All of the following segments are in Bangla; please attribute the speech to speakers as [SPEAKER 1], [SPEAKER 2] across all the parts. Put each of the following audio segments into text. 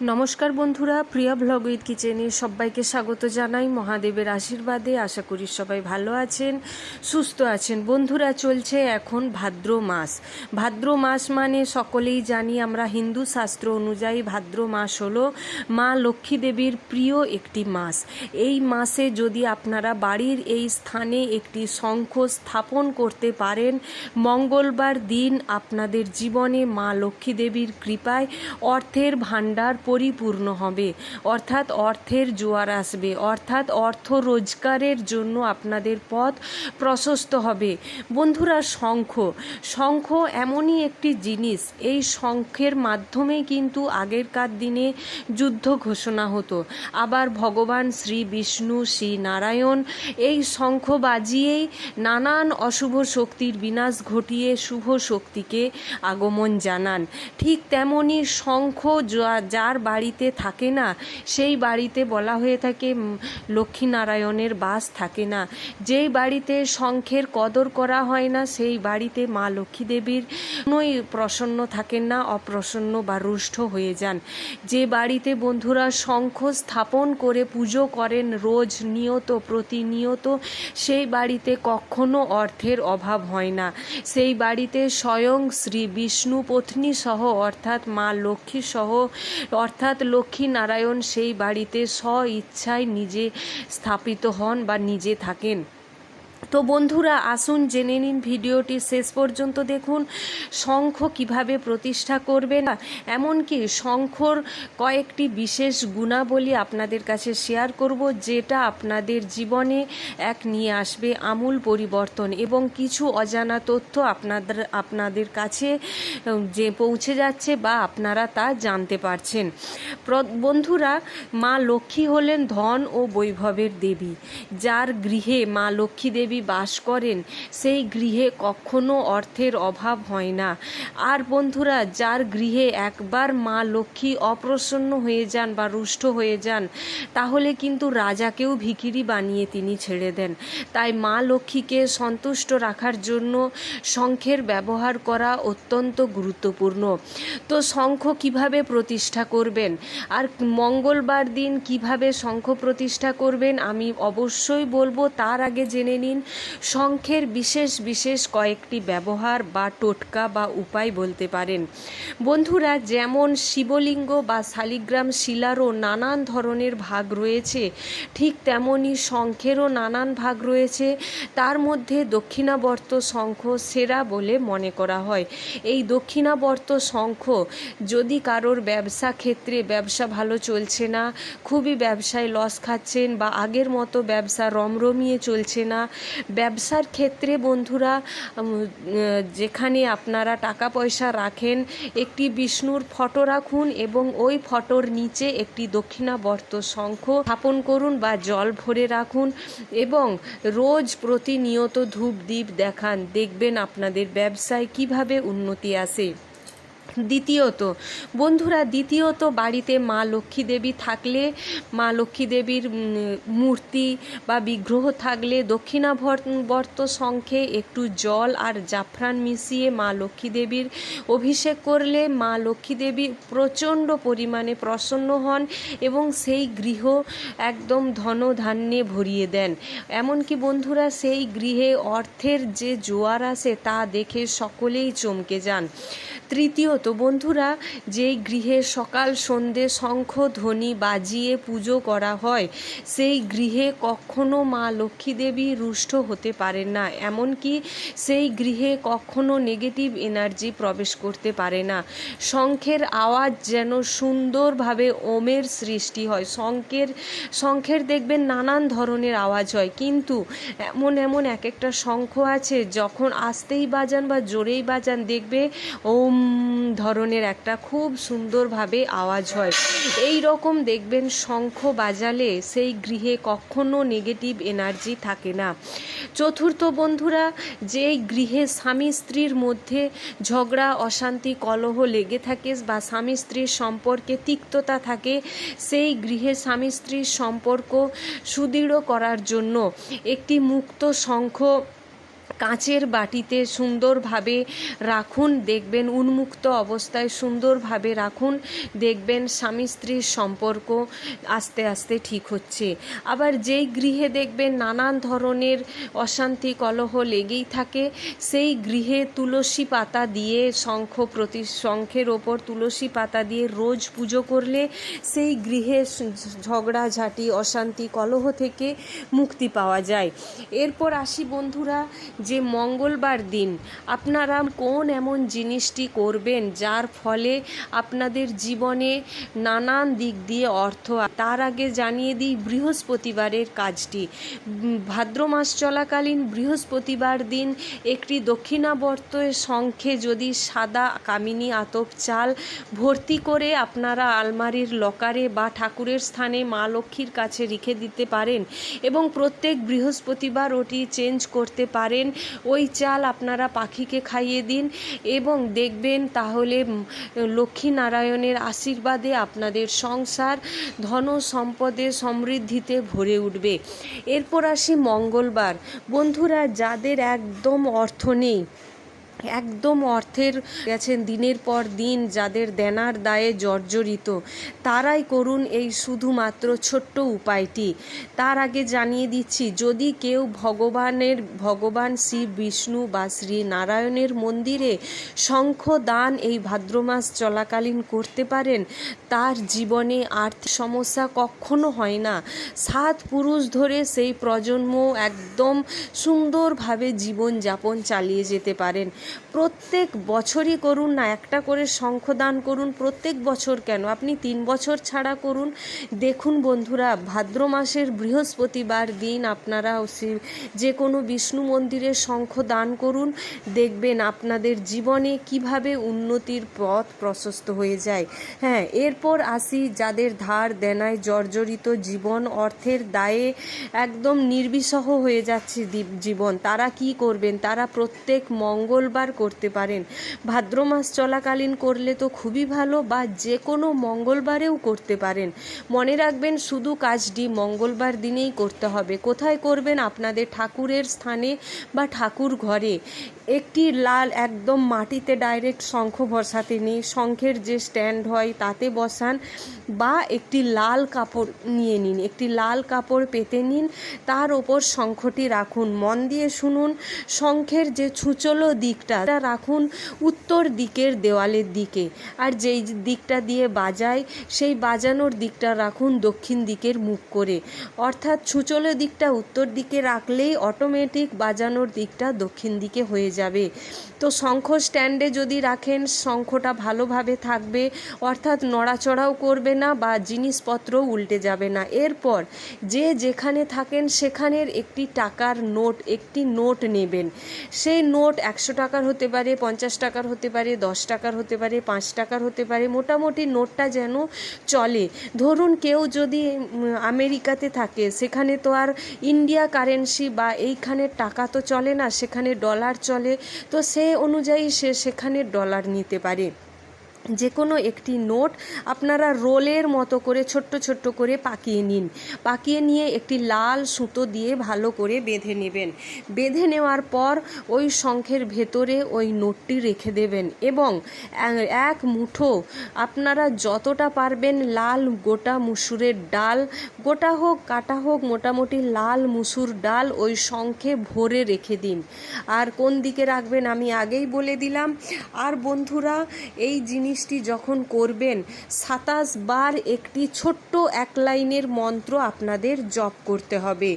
[SPEAKER 1] নমস্কার বন্ধুরা, প্রিয়া ব্লগ উইথ কিচেনে সবাইকে স্বাগত জানাই। মহাদেবের আশীর্বাদে আশা করি সবাই ভালো আছেন, সুস্থ আছেন। বন্ধুরা, চলছে এখন ভাদ্র মাস। ভাদ্র মাস মানে সকলেই জানি আমরা হিন্দু শাস্ত্র অনুযায়ী ভাদ্র মাস হলো মা লক্ষ্মী দেবীর প্রিয় একটি মাস। এই মাসে যদি আপনারা বাড়ির এই স্থানে একটি শঙ্খ স্থাপন করতে পারেন, মঙ্গলবার দিন আপনাদের জীবনে মা লক্ষ্মী দেবীর কৃপায় অর্থের ভাণ্ডার পরিপূর্ণ হবে। অর্থাৎ অর্থের জোয়ার আসবে। অর্থাৎ অর্থ রোজগারের জন্য আপনাদের পথ প্রশস্ত হবে। বন্ধুরা, শঙ্খ। শঙ্খ এমনই একটি জিনিস। এই শঙ্খের মাধ্যমেই কিন্তু আগেরকার দিনে যুদ্ধ ঘোষণা হতো। আবার ভগবান শ্রী বিষ্ণু, শ্রী নারায়ণ এই শঙ্খ বাজিয়েই নানান অশুভ শক্তির বিনাশ ঘটিয়ে শুভ শক্তিকে আগমন জানান। ঠিক তেমনি শঙ্খ যার বাড়িতে থাকে না, সেই বাড়িতে বলা হয়ে থাকে লক্ষ্মীনারায়ণের বাস থাকে না। যেই বাড়িতে শঙ্খের কদর করা হয় না, সেই বাড়িতে মা লক্ষ্মী দেবীর কোনোই প্রসন্ন থাকেন না, অপ্রসন্ন বা রুষ্ট হয়ে যান। যে বাড়িতে বন্ধুরা শঙ্খ স্থাপন করে পুজো করেন রোজ নিয়ত, প্রতিনিয়ত, সেই বাড়িতে কখনো অর্থের অভাব হয় না। সেই বাড়িতে স্বয়ং শ্রী বিষ্ণু পত্নী সহ অর্থাৎ মা লক্ষ্মী সহ অর্থাৎ লক্ষ্মী নারায়ণ সেই বাড়িতে স্ব ইচ্ছায় নিজে স্থাপিত হন বা নিজে থাকেন। তো বন্ধুরা, আসুন, জেনে নিন ভিডিওটি। শেষ পর্যন্ত দেখুন, শঙ্খ কীভাবে প্রতিষ্ঠা করবে করবেন এমনকি শঙ্খর কয়েকটি বিশেষ গুণাবলী আপনাদের কাছে শেয়ার করব, যেটা আপনাদের জীবনে এক নিয়ে আসবে আমূল পরিবর্তন এবং কিছু অজানা তথ্য আপনাদের আপনাদের কাছে যে পৌঁছে যাচ্ছে বা আপনারা তা জানতে পারছেন। বন্ধুরা, মা লক্ষ্মী হলেন ধন ও বৈভবের দেবী। যার গৃহে মা লক্ষ্মী দেবী বাস করেন, সেই গৃহে কখনো অর্থের অভাব হয় না। আর বন্ধুরা, যার গৃহে একবার মা লক্ষ্মী অপ্রসন্ন হয়ে যান বা রুষ্ট হয়ে যান, তাহলে কিন্তু রাজাকেও ভিখিরি বানিয়ে তিনি ছেড়ে দেন। তাই মা লক্ষ্মীকে সন্তুষ্ট রাখার জন্য শঙ্খের ব্যবহার করা অত্যন্ত গুরুত্বপূর্ণ। তো শঙ্খ কীভাবে প্রতিষ্ঠা করবেন? আর মঙ্গলবার দিন কীভাবে শঙ্খ প্রতিষ্ঠা করবেন? আমি অবশ্যই বলব, তার আগে জেনে নিন শঙ্খের বিশেষ বিশেষ কয়েকটি ব্যবহার বা টোটকা বা উপায় বলতে পারেন। বন্ধুরা, যেমন শিবলিঙ্গ বা শালিগ্রাম শিলারও নানান ধরনের ভাগ রয়েছে। ঠিক তেমনই শঙ্খেরও নানান ভাগ রয়েছে। তার মধ্যে দক্ষিণাবর্ত শঙ্খ সেরা বলে মনে করা হয়। এই দক্ষিণাবর্ত শঙ্খ যদি কারোর ব্যবসা ক্ষেত্রে ব্যবসা ভালো চলছে না, খুবই ব্যবসায় লস খাচ্ছেন বা আগের মতো ব্যবসা রমরমিয়ে চলছে না ব্যবসার ক্ষেত্রে বন্ধুরা যেখানে আপনারা টাকা পয়সা রাখেন, একটি বিষ্ণুর ফটো রাখুন এবং ওই ফটোর নিচে একটি দক্ষিণাবর্ত শঙ্খ স্থাপন করুন বা জল ভরে রাখুন এবং রোজ প্রতিনিয়ত ধূপ দ্বীপ দেখান। দেখবেন আপনাদের ব্যবসায় কীভাবে উন্নতি আসে। দ্বিতীয়ত, বন্ধুরা, দ্বিতীয়ত বাড়িতে মা লক্ষ্মী দেবী থাকলে, মা লক্ষ্মী দেবীর মূর্তি বা বিগ্রহ থাকলে দক্ষিণাবর্ত শঙ্খে একটু জল আর জাফরান মিশিয়ে মা লক্ষ্মী দেবীর অভিষেক করলে মা লক্ষ্মী দেবী প্রচণ্ড পরিমাণে প্রসন্ন হন এবং সেই গৃহ একদম ধন ধান্যে ভরিয়ে দেন। এমনকি বন্ধুরা, সেই গৃহে অর্থের যে জোয়ার আসে তা দেখে সকলেই চমকে যান। তৃতীয়ত, বন্ধুরা, যেই গৃহে সকাল, সন্ধে, শঙ্খ, ধ্বনি বাজিয়ে পুজো করা হয়, সেই গৃহে কখনো মা লক্ষ্মী দেবী রুষ্ট হতে পারেন না। এমনকি সেই গৃহে কখনো নেগেটিভ এনার্জি প্রবেশ করতে পারে না। শঙ্খের আওয়াজ যেন সুন্দরভাবে ওমের সৃষ্টি হয়। শঙ্খের শঙ্খের দেখবেন নানান ধরনের আওয়াজ হয়। কিন্তু এমন এমন এক একটা শঙ্খ আছে, যখন আসতেই বাজান বা জোরেই বাজান দেখবে ওম ধরনের একটা খুব সুন্দরভাবে আওয়াজ হয়। এই রকম দেখবেন শঙ্খ বাজালে সেই গৃহে কখনো নেগেটিভ এনার্জি থাকে না। চতুর্থ বন্ধুরা, যেই গৃহে স্বামী স্ত্রীর মধ্যে ঝগড়া, অশান্তি, কলহ লেগে থাকে বা স্বামী স্ত্রীর সম্পর্কে তিক্ততা থাকে, সেই গৃহে স্বামী স্ত্রীর সম্পর্ক সুদৃঢ় করার জন্য একটি মুক্ত শঙ্খ কাঁচের বাটিতে সুন্দরভাবে রাখুন, দেখবেন উন্মুক্ত অবস্থায় সুন্দরভাবে রাখুন, দেখবেন স্বামী স্ত্রীর সম্পর্ক আস্তে আস্তে ঠিক হচ্ছে। আবার যেই গৃহে দেখবেন নানান ধরনের অশান্তি, কলহ লেগেই থাকে, সেই গৃহে তুলসী পাতা দিয়ে শঙ্খ প্রতি, শঙ্খের ওপর তুলসী পাতা দিয়ে রোজ পুজো করলে সেই গৃহে ঝগড়াঝাটি, অশান্তি, কলহ থেকে মুক্তি পাওয়া যায়। এরপর আসি বন্ধুরা যে মঙ্গলবার দিন আপনারা কোন এমন জিনিসটি করবেন যার ফলে আপনাদের জীবনে নানান দিক দিয়ে অর্থ তার আগে জানিয়ে দিই বৃহস্পতিবারের কাজটি। ভাদ্র মাস চলাকালীন বৃহস্পতিবার দিন একটি দক্ষিণাবর্ত শঙ্খে যদি সাদা কামিনী আতপ চাল ভর্তি করে আপনারা আলমারির লকারে বা ঠাকুরের স্থানে মা লক্ষ্মীর কাছে রেখে দিতে পারেন এবং প্রত্যেক বৃহস্পতিবার ওটি চেঞ্জ করতে পারেন। ওই চাল আপনারা পাখিকে খাইয়ে দিন এবং দেখবেন তাহলে লক্ষ্মীনারায়ণের আশীর্বাদে আপনাদের সংসার ধন সম্পদে সমৃদ্ধিতে ভরে উঠবে। এরপর আসি মঙ্গলবার। বন্ধুরা, যাদের একদম অর্থ নেই একদম অর্থের গেছেন দিনের পর দিন, যাদের দেনার দায়ে জর্জরিত। তারাই করুন এই শুধুমাত্র ছোট্ট উপায়টি। তার আগে জানিয়ে দিচ্ছি, যদি কেউ ভগবানের, ভগবান শ্রী বিষ্ণু বা শ্রী নারায়ণের মন্দিরে শঙ্খ দান এই ভাদ্র মাস চলাকালীন করতে পারেন, তার জীবনে আর্থিক সমস্যা কখনো হয় না। সাত পুরুষ ধরে সেই প্রজন্ম একদম সুন্দরভাবে জীবনযাপন চালিয়ে যেতে পারেন। প্রত্যেক বছরই করুন না, একটা করে শঙ্খদান করুন, প্রত্যেক বছর কেন? আপনি তিন বছর ছাড়া করুন। দেখুন বন্ধুরা, ভাদ্র মাসের বৃহস্পতিবার দিন আপনারা যে কোনো বিষ্ণু মন্দিরে শঙ্খ দান করুন। দেখবেন আপনাদের জীবনে কীভাবে উন্নতির পথ প্রশস্ত হয়ে যায়। হ্যাঁ এরপর আসি যাদের ধার দেনায় জর্জরিত জীবন, অর্থের দায়ে একদম নির্বিসহ হয়ে যাচ্ছে জীবন। তারা কি করবেন? তারা প্রত্যেক মঙ্গলবার করতে পারেন। ভাদ্র মাস চলাকালীন করলে তো খুবই ভালো বা যে কোনো মঙ্গলবারেও করতে পারেন। মনে রাখবেন শুধু কাজটি মঙ্গলবার দিনেই করতে হবে। কোথায় করবেন? আপনাদের ঠাকুরের স্থানে বা ঠাকুর ঘরে। একটি লাল একদম মাটিতে ডাইরেক্ট শঙ্খ বসাতে নেই। শঙ্খের যে স্ট্যান্ড হয়, তাতে বসান বা একটি লাল কাপড় নিয়ে নিন। একটি লাল কাপড় পেতে নিন, তার ওপর শঙ্খটি রাখুন। মন দিয়ে শুনুন, শঙ্খের যে ছুচলো দিকটা, তা রাখুন উত্তর দিকের দেওয়ালের দিকে। আর যেই দিকটা দিয়ে বাজায়, সেই বাজানোর দিকটা রাখুন দক্ষিণ দিকের মুখ করে। অর্থাৎ ছুচলো দিকটা উত্তর দিকে রাখলেই অটোমেটিক বাজানোর দিকটা দক্ষিণ দিকে হয়ে যাবে। তো শঙ্খ স্ট্যান্ডে যদি রাখেন, শঙ্খটা ভালোভাবে থাকবে, অর্থাৎ নড়াচড়াও করবে না বা জিনিসপত্রও উল্টে যাবে না। এরপর যে যেখানে থাকেন, সেখানের একটি টাকার নোট, একটি নোট নেবেন। সেই নোট একশো টাকার হতে পারে, পঞ্চাশ টাকার হতে পারে, দশ টাকার হতে পারে, পাঁচ টাকার হতে পারে, মোটামুটি নোটটা যেন চলে। ধরুন কেউ যদি আমেরিকাতে থাকে, সেখানে তো আর ইন্ডিয়া কারেন্সি বা এইখানের টাকা তো চলে না, সেখানে ডলার চলে তো সে অনুযায়ী সে সেখানে ডলার নিতে পারে। যে কোনো একটি নোট আপনারা রোলের মতো করে, ছোট্ট ছোট্ট করে পাকিয়ে নিন। পাকিয়ে নিয়ে একটি লাল সুতো দিয়ে ভালো করে বেঁধে নেবেন। বেঁধে নেওয়ার পর ওই শঙ্খের ভেতরে ওই নোটটি রেখে দেবেন এবং এক মুঠো আপনারা যতটা পারবেন লাল গোটা মুসুরের ডাল, গোটা হোক, কাটা হোক, মোটামুটি লাল মুসুর ডাল ওই শঙ্খে ভরে রেখে দিন। আর কোন দিকে রাখবেন আমি আগেই বলে দিলাম। আর বন্ধুরা, এই জিনিসটি যখন করবেন সাতাশ বার একটি ছোট্ট এক লাইনের মন্ত্র আপনাদের জপ করতে হবে।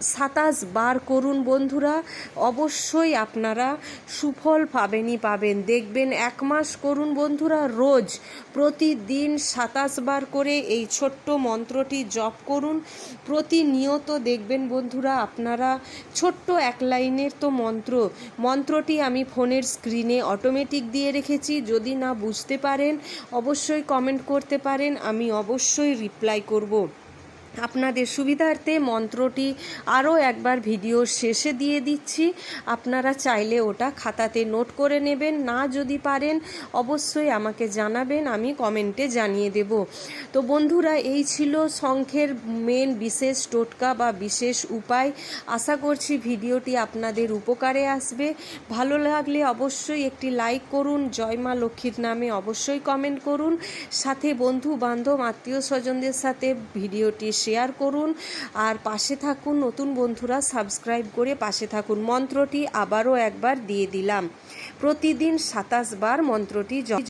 [SPEAKER 1] সাতাশ বার করুন বন্ধুরা। অবশ্যই আপনারা সুফল পাবেনই পাবেন। দেখবেন এক মাস করুন বন্ধুরা, রোজ প্রতিদিন সাতাশ বার করে এই ছোট্ট মন্ত্রটি জপ করুন। প্রতিনিয়ত দেখবেন বন্ধুরা, আপনারা ছোট্ট এক লাইনের তো মন্ত্র। মন্ত্রটি আমি ফোনের স্ক্রিনে অটোমেটিক দিয়ে রেখেছি। যদি না বুঝতে পারেন, অবশ্যই কমেন্ট করতে পারেন। আমি অবশ্যই রিপ্লাই করব। আপনাদের সুবিধার্থে মন্ত্রটি আরও একবার ভিডিওর শেষে দিয়ে দিচ্ছি। আপনারা চাইলে ওটা খাতাতে নোট করে নেবেন। না যদি পারেন, অবশ্যই আমাকে জানাবেন, আমি কমেন্টে জানিয়ে দেব। তো বন্ধুরা, এই ছিল শঙ্খের মেন বিশেষ টোটকা বা বিশেষ উপায়। আশা করছি ভিডিওটি আপনাদের উপকারে আসবে। ভালো লাগলে অবশ্যই একটি লাইক করুন, জয় মা লক্ষ্মীর নামে অবশ্যই কমেন্ট করুন। সাথে বন্ধু বান্ধব আত্মীয় স্বজনদের সাথে ভিডিওটি শেয়ার করুন। আর পাশে থাকুন, নতুন বন্ধুরা সাবস্ক্রাইব করে পাশে থাকুন। মন্ত্রটি আবারও একবার দিয়ে দিলাম। প্রতিদিন সাতাশ বার মন্ত্রটি জ-